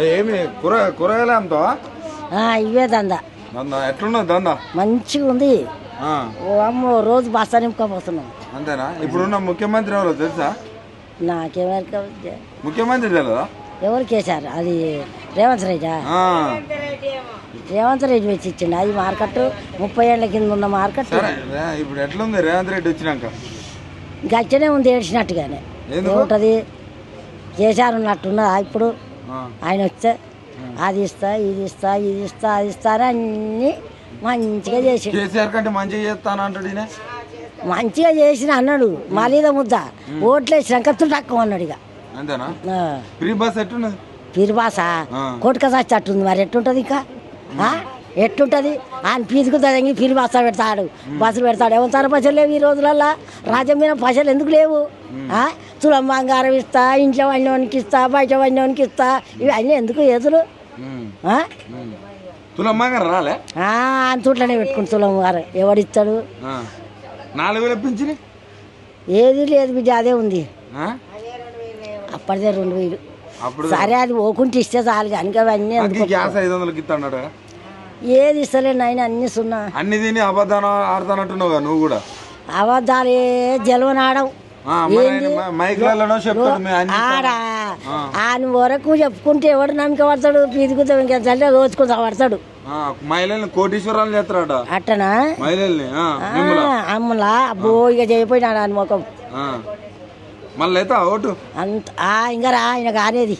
ఏమి కూర కూరగాయలే అమ్ముతావా? ఆ, ఇవే దందా. దందా ఎట్లున్నది దందా? మంచిగా ఉంది. ఆ, ఓ అమ్మో రోజు బస్తా నింపుకోపోతున్నాం అంతేనా? ఇప్పుడున్న ముఖ్యమంత్రి ఎవరో తెలుసా? నాకేమెరక ముఖ్యమంత్రి తెలియదా ఎవరు కేసారు? అది రేవంత్ రెడ్డా? ఆ, రేవంత్ రెడ్డి వచ్చి ఇచ్చిండు. అది మార్కెట్ ముప్పై ఏళ్ళ కింద ఉన్న మార్కెట్. సరే రే- ఇప్పుడు ఎట్లుంది రేవంత్ రెడ్డి వచ్చినాక? గచ్చనే ఉంది ఏడ్చినట్టుగానే. ఎందుకు? ఏముంటుంది? కేసారు ఉన్నట్టున్నదా ఇప్పుడు? ఆయన వస్తే అది ఇస్తా ఇది ఇస్తా ఇది ఇస్తా అది ఇస్తా అని అన్నీ మంచిగా చేసి కేసీఆర్ కంటే మంచిగా చేస్తాను అంటాడు ఈయన? మంచిగా చేసిన అన్నాడు మలీద ముద్ద. ఓట్లు వేసినాక తుటక్కం అన్నాడు ఇక. అంతేనా. Free bus ఎట్టున్నది. కొట్టుక చచ్చేట్టుంది మరి ఎట్టుంటది ఇంకా? ఎట్టుంటది? ఆయన పీసుకు తదంగి పిరిబాస పెడతాడు బస్సులు పెడతాడు. ఎవరు పైసలు లేవు ఈ రోజులల్లో? రాజ్యం మీద పైసలు ఎందుకు లేవు? తులం బంగారం ఇస్తా ఇంట్లో వండినోనికి ఇస్తా బయట వండినోనికి ఇస్తా ఇవన్నీ ఎందుకు ఎదురు ఉమ్, ఆ? ఉమ్. తులమ్మ గారు రాలే? ఆ, ఆయన తూట్లోనే పెట్టుకుని తులం గారు ఎవడిస్తాడు. నాలుగు వేలు ఏది లేదు బిడ్డ అదే ఉంది. అప్పటిదే రెండు వేలు. సరే అది ఓకుంటే ఇస్తే చాలు కానీ అవన్నీ ఎందుకు గ్యాస్ ఐదు వందలకి. ఏది ఇస్తలేను ఆయన అన్ని సున్నా. అన్ని తిని అబద్ధాలు ఆడుతానట్టున్నావు కదా నువ్వు కూడా? అబద్ధాలే జలవనాడవు. ఆ, ఆడా? ఆయన వరకు చెప్పుకుంటే ఎవడు నమ్మక పడతాడు? పీదుకుతాం ఇంకా చల్లే రోజుకుంటా పడతాడు. మహిళల్ని కోటీశ్వరాలు చేస్తారట. అట్టనా? మహిళల్ని అమ్మలా. అబ్బో ఇక చేయిపోయినాడు ఆయన ముఖం. మళ్ళీ అయితే ఓటు. అంత ఆ, ఇంకా రా ఆయన కానేది.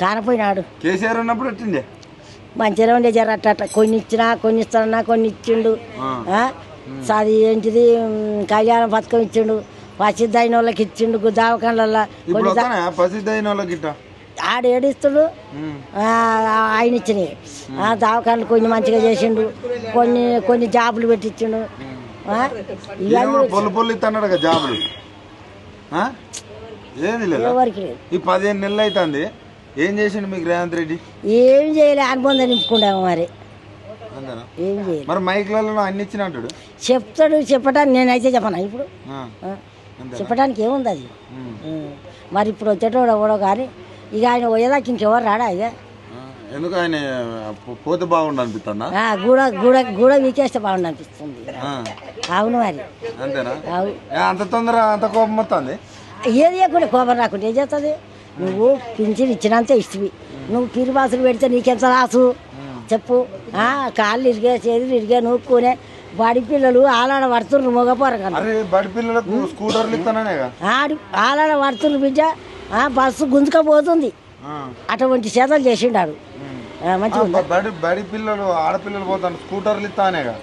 కానపోయినాడు. కేసీఆర్ ఉన్నప్పుడు ఎట్టిండే మంచిగా ఉండే జర అట్ట కొన్ని ఇచ్చినా కొన్ని ఇస్తానన్నా కొన్ని ఇచ్చిండు? అది ఏంటిది? కళ్యాణ పథకం ఇచ్చిండు. ప్రసిద్ధ అయిన వాళ్ళకి ఇచ్చిండు ప్రసిద్ధ అయిన వాళ్ళకి ఆడు ఏడిస్తుడు. ఆయన ఇచ్చినాయి. ఆ దవాఖానలు కొన్ని మంచిగా చేసిండు. కొన్ని కొన్ని జాబులు పెట్టించిండు. జాబులు? ఏంది లేదా. ఎవరికి లేదు. ఈ పదిహేను నెలలు అవుతుంది ఏం చేసిండు మీకు రేవంత్ రెడ్డి? ఏం చేయలే అనుబంధం నింపుకుంటాము మరి. ఏం చేయలే. మరి మైక్లలో అన్ని ఇచ్చిన అంటాడు చెప్తాడు చెప్పడానికి నేనైతే చెప్పను ఇప్పుడు? చెప్పడానికి ఏముంది అది. మరి ఇప్పుడు వచ్చేటోడు ఎవడో కానీ ఇక ఆయన పోయేదాకా ఇంకెవరు రాడా ఇక. ఎందుకు ఆయన పోతే బాగుండు అనిపిస్తుందా గూడ గూడ గూడ వీకేస్తే బాగుండు అనిపిస్తుంది. అవును మరి. అంతేనా? అంత తొందర అంత కోపం వస్తుంది ఏది లేకుండా కోపం రాకుండా ఏం చేస్తుంది నువ్వు పింఛన్ ఇచ్చినంతే ఇస్తుంది నువ్వు పిరిబాసులు పెడితే నీకెంత రాసు? చెప్పు. కాళ్ళు ఇరిగే చేతులు ఇరిగే నూక్కునే బడి పిల్లలు ఆలాడ అరే బడి పిల్లలకు స్కూటర్లు ఇస్తాననే ఆడి ఆలాడ పడుతుర్రు బిడ్డ ఆ, బస్సు గుంజుకపోతుంది అటువంటి చేతలు చేసిండాడు. మంచిగా ఉందా? బడి బడి పిల్లలు ఆడపిల్లలు పోతాను స్కూటర్లు ఇస్తానేగా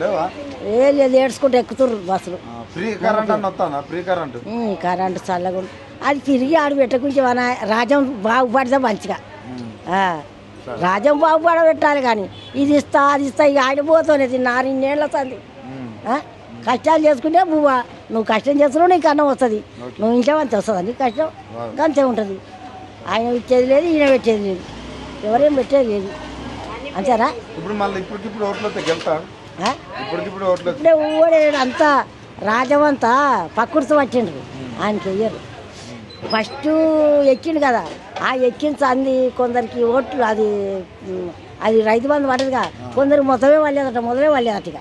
లేవా? ఏ లేదు ఏడ్చుకుంటూ ఎక్కుతుర్రు బస్సులు. ఫ్రీ కరెంట్ అని వస్తుందా? Free current. చల్లగా. అది తిరిగి ఆడు పెట్టకుంటే మన రాజ్యం బాగుపడితే మంచిగా. ఆ, రాజ్యం బాగుపడబెట్టాలి కానీ ఇది ఇస్తా అది ఇస్తా ఇక ఆడిపోతుంది నాలుగేళ్ళ సంది? కష్టాలు చేసుకుంటే బువ్వ నువ్వు కష్టం చేస్తున్నావు నీకు అన్నం వస్తుంది. నువ్వు ఇంట్లో అంత వస్తుంది? నీకు కష్టం? అంతే ఉంటుంది. ఆయన ఇచ్చేది లేదు ఈయన పెట్టేది లేదు. ఎవరేం పెట్టేది లేదు. అంతేనా? ఇప్పుడు మళ్ళీ ఇప్పటికిప్పుడు? ఇప్పటికిప్పుడు ఓట్లు ఇప్పుడే ఊడేడు అంతా రాజమంతా పక్కుడుతూ వచ్చిండ్రు ఆయనకి వెయ్యరు. ఫస్ట్ ఎక్కిండు కదా. ఆ ఎక్కించి అంది కొందరికి ఓట్లు అది అది రైతు బంధు పడదుగా. కొందరు మొత్తమే వాళ్ళేదట మొదలే వాళ్ళేదట ఇక.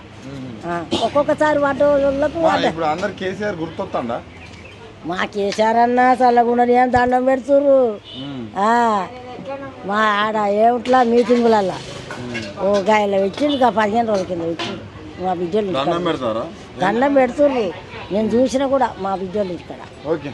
ఒక్కొక్కసారి వాటి వాళ్ళకు మా ఇప్పుడు అందరు కేసీఆర్ గుర్తొస్తుందా మా కేసారన్న చల్లగుండని అని దండం పెడుతుర్రు. ఆ, మా ఆడ ఏమిట్లా మీటింగులల్లా. ఓ గాయలో వచ్చిండు కా పదిహేను రోజుల కింద వచ్చిండు మా బిడ్డలు దండం పెడతారా? దండం పెడుతుర్రు. నేను చూసినా కూడా మా బిడ్డలు ఇక్కడ. ఓకే.